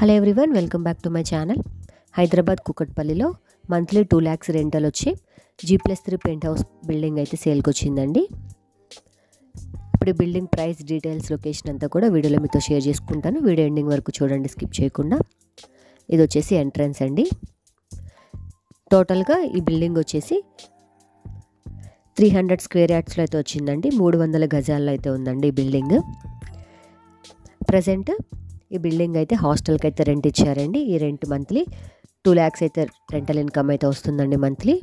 Hello everyone welcome back to my channel Hyderabad కుకట్పల్లిలో monthly two lakhs rental వచ్చి G plus three penthouse building అయితే సేల్కి వచ్చిందండి. ఇప్పుడు building price details location అంతా కూడా వీడియోలో మీతో షేర్ చేసుకుంటాను. వీడియో ఎండింగ్ వరకు చూడండి స్కిప్ చేయకుండా. ఇది వచ్చేసి ఎంట్రన్స్ అండి. టోటల్గా ఈ బిల్డింగ్ వచ్చేసి త్రీ హండ్రెడ్ స్క్వేర్ యార్డ్స్లో అయితే వచ్చిందండి. మూడు వందల గజాల్లో అయితే ఉందండి ఈ బిల్డింగ్ ప్రజెంట్ ఈ బిల్డింగ్ అయితే హాస్టల్కి అయితే రెంట్ ఇచ్చారండి. ఈ రెంట్ మంత్లీ టూ ల్యాక్స్ అయితే రెంటల్ ఇన్కమ్ అయితే వస్తుందండి మంత్లీ.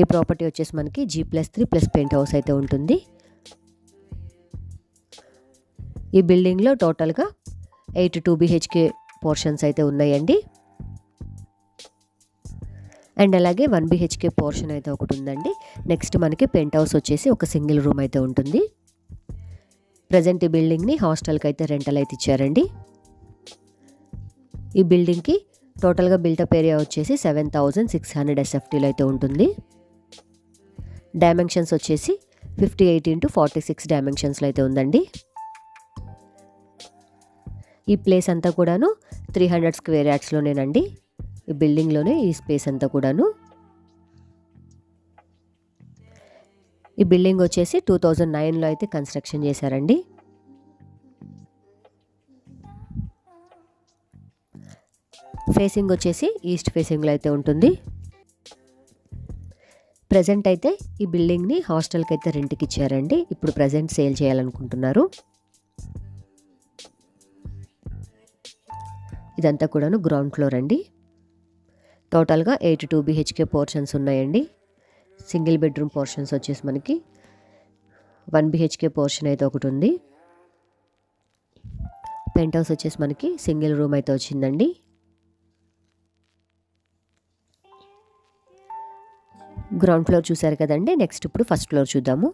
ఈ ప్రాపర్టీ వచ్చేసి మనకి G plus three plus penthouse అయితే ఉంటుంది. ఈ బిల్డింగ్లో టోటల్గా ఎయిట్ టూ బిహెచ్కే పోర్షన్స్ అయితే ఉన్నాయండి. అండ్ అలాగే వన్ బిహెచ్కే పోర్షన్ అయితే ఒకటి ఉందండి. నెక్స్ట్ మనకి పెంట్ హౌస్ వచ్చేసి ఒక సింగిల్ రూమ్ అయితే ఉంటుంది. ప్రజెంట్ ఈ బిల్డింగ్ని హాస్టల్కి అయితే రెంటల్ అయితే ఇచ్చారండి. ఈ బిల్డింగ్కి టోటల్గా బిల్టప్ ఏరియా వచ్చేసి సెవెన్ థౌజండ్ సిక్స్ హండ్రెడ్ ఎస్ఎఫ్టీలో అయితే ఉంటుంది. డైమెన్షన్స్ వచ్చేసి fifty eight into forty six డైమెన్షన్స్లో అయితే ఉందండి. ఈ ప్లేస్ అంతా కూడాను త్రీ హండ్రెడ్ స్క్వేర్ యార్డ్స్లోనేనండి ఈ బిల్డింగ్లోనే ఈ స్పేస్ అంతా కూడాను. ఈ బిల్డింగ్ వచ్చేసి టూ థౌజండ్ నైన్లో అయితే కన్స్ట్రక్షన్ చేశారండి. ఫేసింగ్ వచ్చేసి ఈస్ట్ ఫేసింగ్లో అయితే ఉంటుంది. ప్రజెంట్ అయితే ఈ బిల్డింగ్ని హాస్టల్కి అయితే రెంట్కి ఇచ్చారండి. ఇప్పుడు ప్రజెంట్ సేల్ చేయాలనుకుంటున్నారు. ఇదంతా కూడాను గ్రౌండ్ ఫ్లోర్ అండి. టోటల్గా ఎయిట్ టూ బిహెచ్కే పోర్షన్స్ ఉన్నాయండి. సింగిల్ బెడ్రూమ్ పోర్షన్స్ వచ్చేసి మనకి వన్ బిహెచ్కే పోర్షన్ అయితే ఒకటి ఉంది. పెంట్ హౌస్ వచ్చేసి మనకి సింగిల్ రూమ్ అయితే వచ్చిందండి. గ్రౌండ్ ఫ్లోర్ చూసారు కదండి నెక్స్ట్ ఇప్పుడు ఫస్ట్ ఫ్లోర్ చూద్దాము.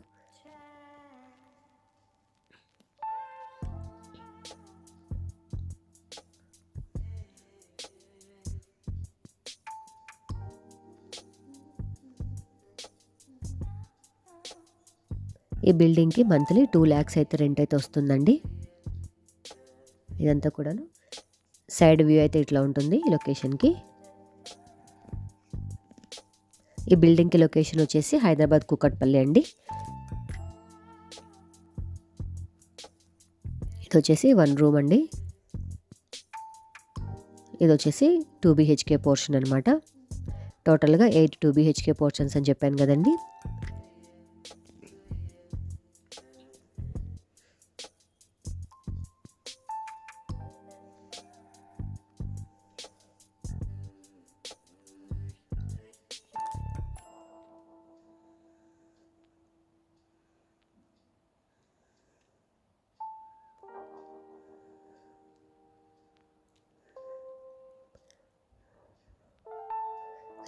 ఈ బిల్డింగ్కి మంత్లీ టూ ల్యాక్స్ అయితే రెంట్ అయితే వస్తుందండి. ఇదంతా కూడాను. సైడ్ వ్యూ అయితే ఇట్లా ఉంటుంది ఈ లొకేషన్కి. ఈ బిల్డింగ్కి లొకేషన్ వచ్చేసి హైదరాబాద్ కుకట్పల్లి అండి. ఇది వచ్చేసి వన్ రూమ్ అండి. ఇది వచ్చేసి టూ బీహెచ్కే పోర్షన్ అనమాట టోటల్గా ఎయిట్ టూ బీహెచ్కే పోర్షన్స్ అని చెప్పాను కదండి.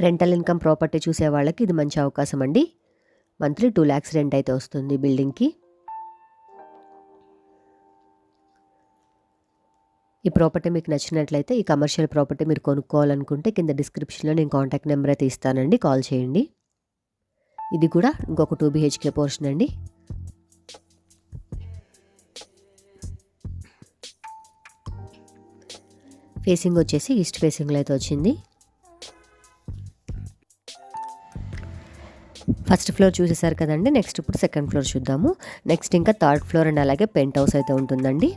రెంటల్ ఇన్కమ్ ప్రాపర్టీ చూసే వాళ్ళకి ఇది మంచి అవకాశం అండి. మంత్లీ టూ ల్యాక్స్ రెంట్ అయితే వస్తుంది బిల్డింగ్కి ఈ ప్రాపర్టీ మీకు నచ్చినట్లయితే ఈ కమర్షియల్ ప్రాపర్టీ మీరు కొనుక్కోవాలనుకుంటే కింద డిస్క్రిప్షన్లో నేను కాంటాక్ట్ నెంబర్ అయితే ఇస్తానండి. కాల్ చేయండి. ఇది కూడా ఇంకొక టూ బీహెచ్కే పోర్షన్ అండి. ఫేసింగ్ వచ్చేసి ఈస్ట్ ఫేసింగ్లో అయితే వచ్చింది. ఫస్ట్ ఫ్లోర్ చూసేసారు కదండి నెక్స్ట్ ఇప్పుడు సెకండ్ ఫ్లోర్ చూద్దాము. నెక్స్ట్ ఇంకా థర్డ్ ఫ్లోర్ అండ్ అలాగే పెంట్ హౌస్ అయితే ఉంటుందండి.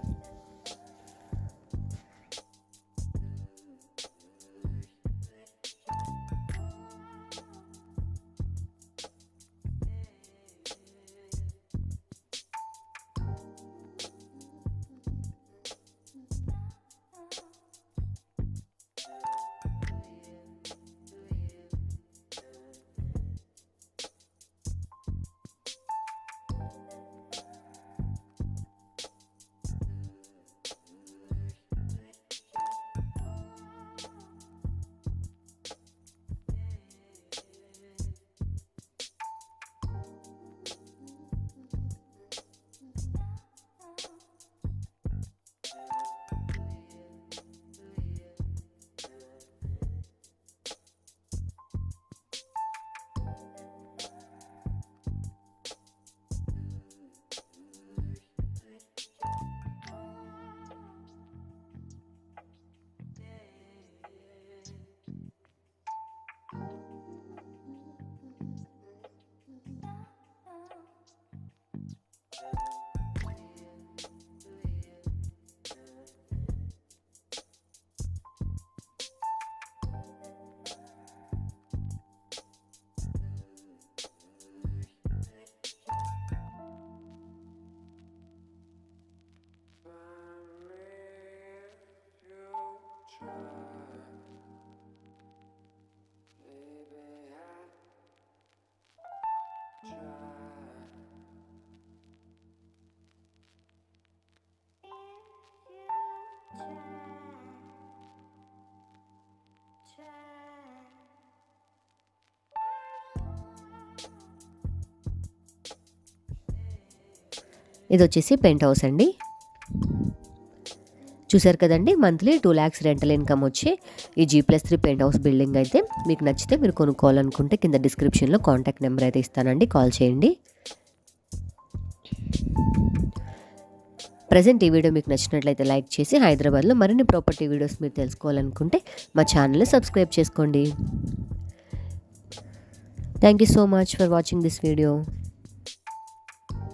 ఇది వచ్చేసి పెంట్ హౌస్ అండి. చూసారు కదండి monthly two lakhs rental income వచ్చి ఈ G plus three penthouse building అయితే మీకు నచ్చితే మీరు కొనుక్కోవాలనుకుంటే కింద డిస్క్రిప్షన్లో కాంటాక్ట్ నెంబర్ అయితే ఇస్తానండి కాల్ చేయండి. ప్రజెంట్ ఈ వీడియో మీకు నచ్చినట్లయితే లైక్ చేసి హైదరాబాద్లో మరిన్ని ప్రాపర్టీ వీడియోస్ మీరు తెలుసుకోవాలనుకుంటే మా ఛానల్ని సబ్స్క్రైబ్ చేసుకోండి. Thank you so much for watching this video